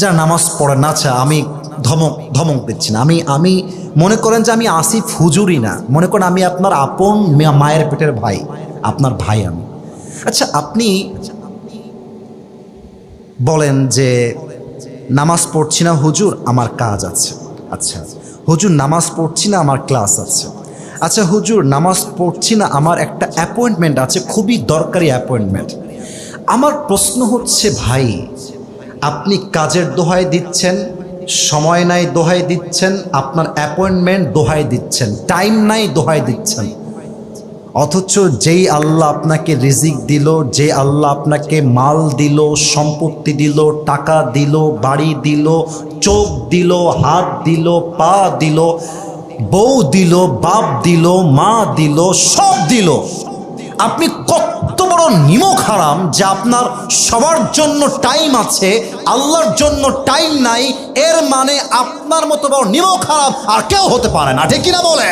যা নামাজ পড়ে না আচ্ছা আমি ধমক ধমক দিচ্ছি না। আমি আমি মনে করেন যে আমি আসিফ হুজুরই না। মনে করেন আমি আপনার আপন মায়ের পেটের ভাই, আপনার ভাই আমি। আচ্ছা আপনি বলেন যে নামাজ পড়ছি না, হুজুর, আমার কাজ আছে। আচ্ছা হুজুর, নামাজ পড়ছি না, আমার ক্লাস আছে। আচ্ছা হুজুর, নামাজ পড়ছি না, আমার একটা অ্যাপয়েন্টমেন্ট আছে, খুবই দরকারি অ্যাপয়েন্টমেন্ট। আমার প্রশ্ন হচ্ছে, ভাই আপনি কাজের দোহাই দিচ্ছেন, সময় নাই দোহাই দিচ্ছেন, আপনার অ্যাপয়েন্টমেন্ট দোহাই দিচ্ছেন টাইম নাই দোহাই দিচ্ছেন। অথচ যেই আল্লাহ আপনাকে রিজিক দিল যে আল্লাহ আপনাকে মাল দিল, সম্পত্তি দিল, টাকা দিল, বাড়ি দিল, চোখ দিল, হাত দিল, পা দিল, বউ দিল, বাপ দিল, মা দিল, সব দিল। আপনি কত নিমক হারাম যে আপনার সবার জন্য টাইম আছে, আল্লাহর জন্য টাইম নাই, এর মানে আপনার মতো বড় নিমক হারাম আর কেউ হতে পারে না। ঠিক কিনা বলে